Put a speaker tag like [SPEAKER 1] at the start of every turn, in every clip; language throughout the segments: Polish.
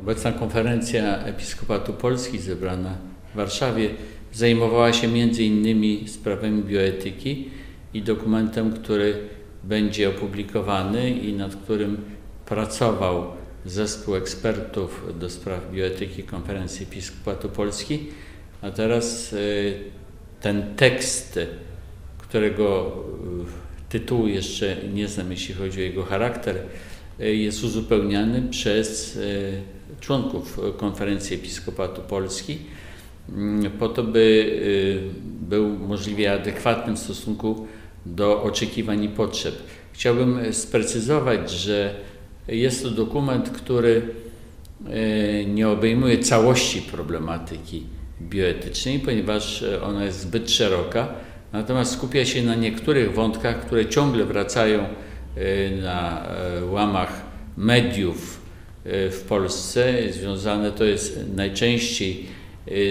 [SPEAKER 1] Obecna konferencja Episkopatu Polski zebrana w Warszawie zajmowała się innymi sprawami bioetyki i dokumentem, który będzie opublikowany i nad którym pracował zespół ekspertów do spraw bioetyki Konferencji Episkopatu Polski. A teraz y, ten tekst, którego y, tytułu jeszcze nie znam, jeśli chodzi o jego charakter, jest uzupełniany przez członków Konferencji Episkopatu Polski, mm, po to, by był możliwie adekwatny w stosunku do oczekiwań i potrzeb. Chciałbym sprecyzować, że jest to dokument, który nie obejmuje całości problematyki bioetycznej, ponieważ ona jest zbyt szeroka, natomiast skupia się na niektórych wątkach, które ciągle wracają na łamach mediów w Polsce. Związane to jest najczęściej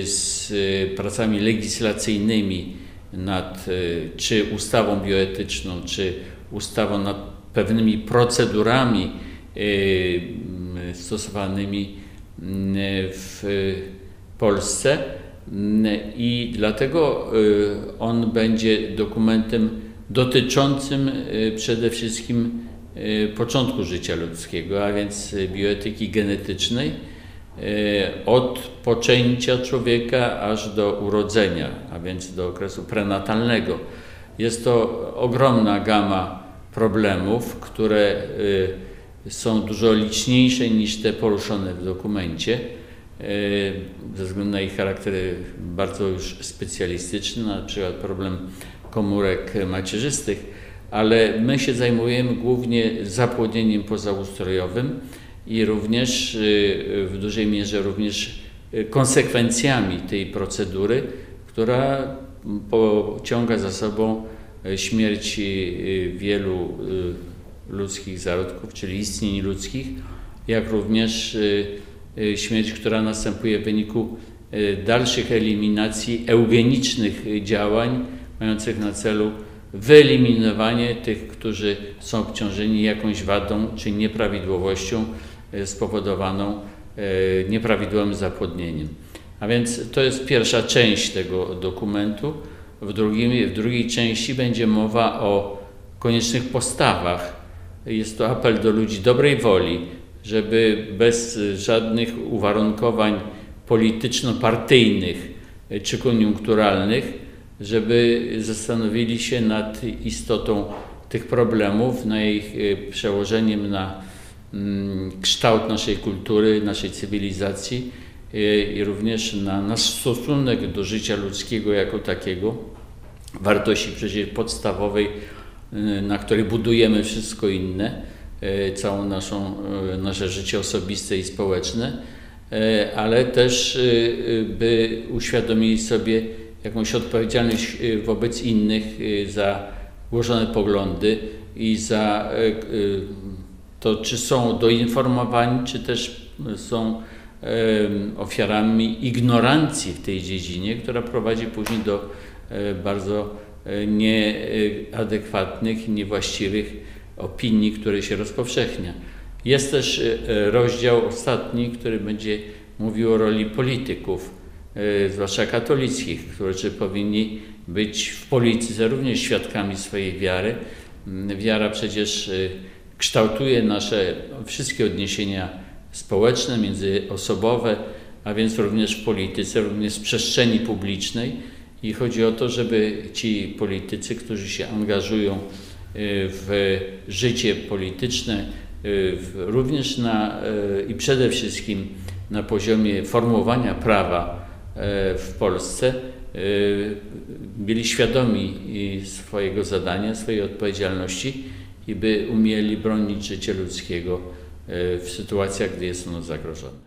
[SPEAKER 1] z pracami legislacyjnymi nad czy ustawą bioetyczną, czy ustawą nad pewnymi procedurami stosowanymi w Polsce i dlatego on będzie dokumentem dotyczącym przede wszystkim początku życia ludzkiego, a więc bioetyki genetycznej od poczęcia człowieka aż do urodzenia, a więc do okresu prenatalnego. Jest to ogromna gama problemów, które są dużo liczniejsze niż te poruszone w dokumencie ze względu na ich charakter bardzo już specjalistyczny, na przykład problem komórek macierzystych, ale my się zajmujemy głównie zapłodnieniem pozaustrojowym i również w dużej mierze również konsekwencjami tej procedury, która pociąga za sobą śmierć wielu ludzkich zarodków, czyli istnień ludzkich, jak również śmierć, która następuje w wyniku dalszych eliminacji eugenicznych działań mających na celu wyeliminowanie tych, którzy są obciążeni jakąś wadą czy nieprawidłowością spowodowaną nieprawidłowym zapłodnieniem. A więc to jest pierwsza część tego dokumentu. W, drugim, w drugiej części będzie mowa o koniecznych postawach. Jest to apel do ludzi dobrej woli, żeby bez żadnych uwarunkowań polityczno-partyjnych czy koniunkturalnych, żeby zastanowili się nad istotą tych problemów, na ich przełożeniem na kształt naszej kultury, naszej cywilizacji i również na nasz stosunek do życia ludzkiego jako takiego, wartości przecież podstawowej, na której budujemy wszystko inne, całą naszą, nasze życie osobiste i społeczne, ale też by uświadomili sobie jakąś odpowiedzialność wobec innych za głoszone poglądy i za to, czy są doinformowani, czy też są ofiarami ignorancji w tej dziedzinie, która prowadzi później do bardzo nieadekwatnych i niewłaściwych opinii, które się rozpowszechnia. Jest też rozdział ostatni, który będzie mówił o roli polityków, zwłaszcza katolickich, którzy powinni być w polityce również świadkami swojej wiary. Wiara przecież kształtuje nasze wszystkie odniesienia społeczne, międzyosobowe, a więc również w polityce, również w przestrzeni publicznej. I chodzi o to, żeby ci politycy, którzy się angażują w życie polityczne, również na, i przede wszystkim na poziomie formułowania prawa w Polsce, byli świadomi swojego zadania, swojej odpowiedzialności i by umieli bronić życia ludzkiego w sytuacjach, gdy jest ono zagrożone.